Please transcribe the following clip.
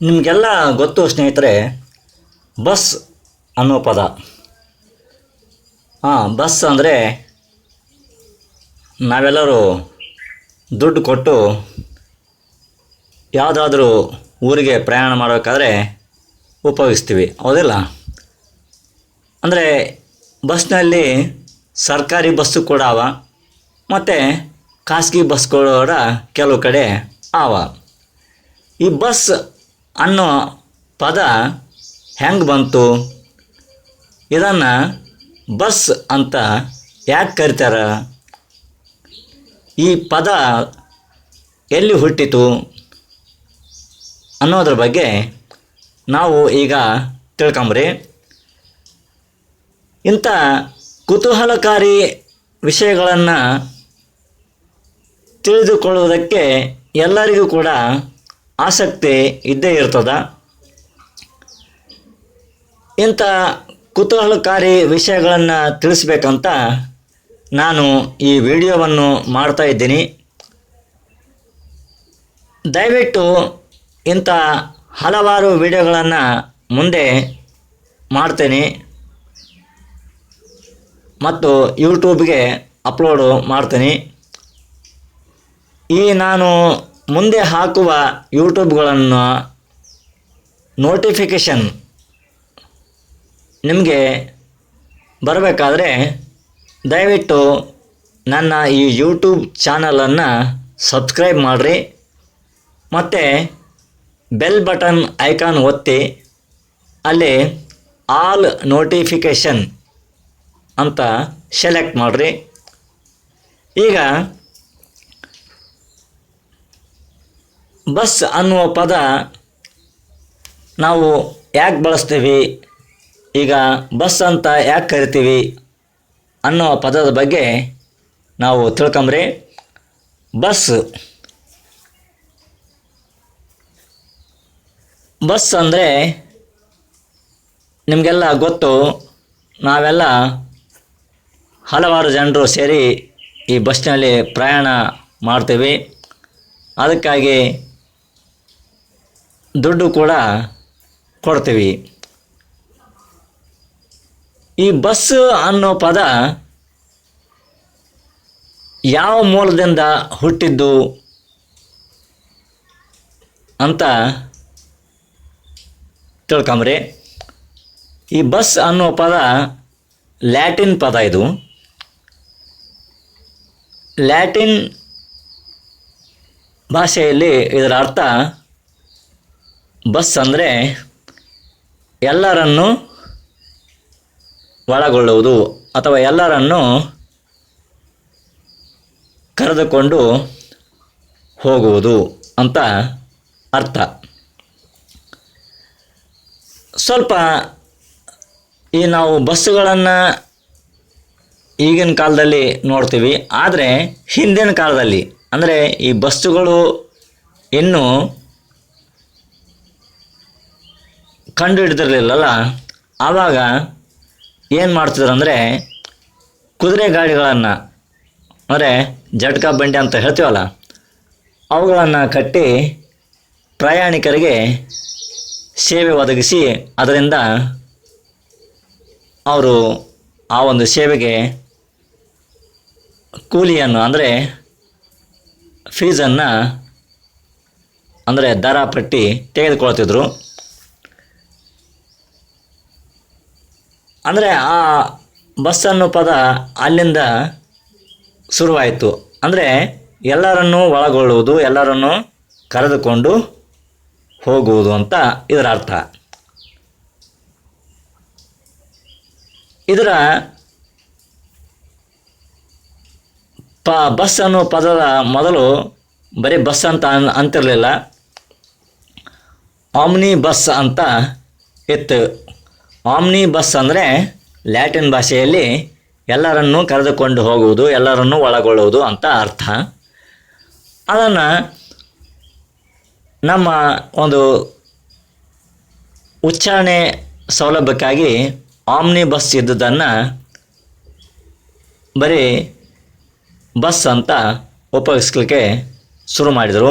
ನಿಮಗೆಲ್ಲ ಗೊತ್ತು ಸ್ನೇಹಿತರೆ, ಬಸ್ ಅನ್ನೋ ಪದ. ಹಾಂ, ಬಸ್ ಅಂದರೆ ನಾವೆಲ್ಲರೂ ದುಡ್ಡು ಕೊಟ್ಟು ಯಾವುದಾದ್ರೂ ಊರಿಗೆ ಪ್ರಯಾಣ ಮಾಡಬೇಕಾದ್ರೆ ಉಪಯೋಗಿಸ್ತೀವಿ, ಹೌದಿಲ್ಲ? ಅಂದರೆ ಬಸ್ನಲ್ಲಿ ಸರ್ಕಾರಿ ಬಸ್ಸು ಕೂಡ ಅವ, ಮತ್ತು ಖಾಸಗಿ ಬಸ್ಗಳು ಕೂಡ ಕೆಲವು ಕಡೆ ಅವ. ಈ ಬಸ್ ಅನ್ನೋ ಪದ ಹೆಂಗೆ ಬಂತು? ಇದನ್ನು ಬಸ್ ಅಂತ ಯಾಕೆ ಕರಿತಾರ? ಈ ಪದ ಎಲ್ಲಿ ಹುಟ್ಟಿತು? ಅನ್ನೋದ್ರ ಬಗ್ಗೆ ನಾವು ಈಗ ತಿಳ್ಕೊಂಬ್ರಿ. ಇಂಥ ಕುತೂಹಲಕಾರಿ ವಿಷಯಗಳನ್ನು ತಿಳಿದುಕೊಳ್ಳುವುದಕ್ಕೆ ಎಲ್ಲರಿಗೂ ಕೂಡ ಆಸಕ್ತಿ ಇದ್ದೇ ಇರ್ತದ. ಇಂಥ ಕುತೂಹಲಕಾರಿ ವಿಷಯಗಳನ್ನು ತಿಳಿಸ್ಬೇಕಂತ ನಾನು ಈ ವಿಡಿಯೋವನ್ನು ಮಾಡ್ತಾ ಇದ್ದೀನಿ. ದಯವಿಟ್ಟು ಇಂಥ ಹಲವಾರು ವಿಡಿಯೋಗಳನ್ನು ಮುಂದೆ ಮಾಡ್ತೇನೆ. ಮತ್ತು ಯೂಟ್ಯೂಬ್ಗೆ ಅಪ್ಲೋಡು ಮಾಡ್ತೀನಿ. ಈ ನಾನು ಮುಂದೆ ಹಾಕುವ ಯೂಟ್ಯೂಬ್ಗಳನ್ನು ನೋಟಿಫಿಕೇಷನ್ ನಿಮಗೆ ಬರಬೇಕಾದ್ರೆ ದಯವಿಟ್ಟು ನನ್ನ ಈ ಯೂಟ್ಯೂಬ್ ಚಾನಲನ್ನು ಸಬ್ಸ್ಕ್ರೈಬ್ ಮಾಡಿರಿ ಮತ್ತು ಬೆಲ್ ಬಟನ್ ಐಕಾನ್ ಒತ್ತಿ ಅಲ್ಲಿ ಆಲ್ ನೋಟಿಫಿಕೇಷನ್ ಅಂತ ಸೆಲೆಕ್ಟ್ ಮಾಡಿರಿ. ಈಗ ಬಸ್ ಅನ್ನುವ ಪದ ನಾವು ಯಾಕೆ ಬಳಸ್ತೀವಿ? ಈಗ ಬಸ್ ಅಂತ ಯಾಕೆ ಕರಿತೀವಿ ಅನ್ನೋ ಪದದ ಬಗ್ಗೆ ನಾವು ತಿಳ್ಕೊಂಬ್ರಿ. ಬಸ್ ಬಸ್ ಅಂದರೆ ನಿಮಗೆಲ್ಲ ಗೊತ್ತು, ನಾವೆಲ್ಲ ಹಲವಾರು ಜನರು ಸೇರಿ ಈ ಬಸ್ನಲ್ಲಿ ಪ್ರಯಾಣ ಮಾಡ್ತೀವಿ. ಅದಕ್ಕಾಗಿ ದುಡ್ಡು ಕೂಡ ಕೊಡ್ತೀವಿ. ಈ ಬಸ್ ಅನ್ನೋ ಪದ ಯಾವ ಮೂಲದಿಂದ ಹುಟ್ಟಿದ್ದು ಅಂತ ತಿಳ್ಕೊಂಬ್ರಿ. ಈ ಬಸ್ ಅನ್ನೋ ಪದ ಲ್ಯಾಟಿನ್ ಪದ ಇದು. ಲ್ಯಾಟಿನ್ ಭಾಷೆಯಲ್ಲಿ ಇದರ ಅರ್ಥ ಬಸ್ ಅಂದರೆ ಎಲ್ಲರನ್ನು ಒಳಗೊಳ್ಳುವುದು ಅಥವಾ ಎಲ್ಲರನ್ನು ಕರೆದುಕೊಂಡು ಹೋಗುವುದು ಅಂತ ಅರ್ಥ. ಸ್ವಲ್ಪ ಈ ನಾವು ಬಸ್ಸುಗಳನ್ನು ಈಗಿನ ಕಾಲದಲ್ಲಿ ನೋಡ್ತೀವಿ, ಆದರೆ ಹಿಂದಿನ ಕಾಲದಲ್ಲಿ, ಅಂದರೆ ಈ ಬಸ್ಸುಗಳು ಇನ್ನೂ ಕಂಡು ಹಿಡಿದಿರಲಿಲ್ಲಲ್ಲ ಆವಾಗ ಏನು ಮಾಡ್ತಿದ್ರು ಅಂದರೆ ಕುದುರೆ ಗಾಡಿಗಳನ್ನು, ಅಂದರೆ ಜಟ್ಕಾ ಬಂಡಿ ಅಂತ ಹೇಳ್ತೀವಲ್ಲ, ಅವುಗಳನ್ನು ಕಟ್ಟಿ ಪ್ರಯಾಣಿಕರಿಗೆ ಸೇವೆ ಒದಗಿಸಿ ಅದರಿಂದ ಅವರು ಆ ಒಂದು ಸೇವೆಗೆ ಕೂಲಿಯನ್ನು, ಅಂದರೆ ಫೀಸನ್ನು ಅಂದರೆ ದರ ಪಟ್ಟಿ ತೆಗೆದುಕೊಳ್ತಿದ್ರು. ಅಂದರೆ ಆ ಬಸ್ ಅನ್ನೋ ಪದ ಅಲ್ಲಿಂದ ಶುರುವಾಯಿತು. ಅಂದರೆ ಎಲ್ಲರನ್ನು ಒಳಗೊಳ್ಳುವುದು, ಎಲ್ಲರನ್ನು ಕರೆದುಕೊಂಡು ಹೋಗುವುದು ಅಂತ ಇದರ ಅರ್ಥ. ಇದರ ಪ ಬಸ್ ಅನ್ನೋ ಪದದ ಮೊದಲು ಬರೀ ಬಸ್ ಅಂತ ಅಂತಿರಲಿಲ್ಲ. ಆಮ್ನಿ ಬಸ್ ಅಂತ ಇತ್ತು. ಆಮ್ನಿ ಬಸ್ ಅಂದರೆ ಲ್ಯಾಟಿನ್ ಭಾಷೆಯಲ್ಲಿ ಎಲ್ಲರನ್ನೂ ಕರೆದುಕೊಂಡು ಹೋಗುವುದು, ಎಲ್ಲರನ್ನೂ ಒಳಗೊಳ್ಳುವುದು ಅಂತ ಅರ್ಥ. ಅದನ್ನು ನಮ್ಮ ಒಂದು ಉಚ್ಚಾರಣೆ ಸೌಲಭ್ಯಕ್ಕಾಗಿ ಆಮ್ನಿ ಬಸ್ ಇದ್ದುದನ್ನು ಬರೀ ಬಸ್ ಅಂತ ಉಪಯೋಗಿಸ್ಲಿಕ್ಕೆ ಶುರು ಮಾಡಿದರು.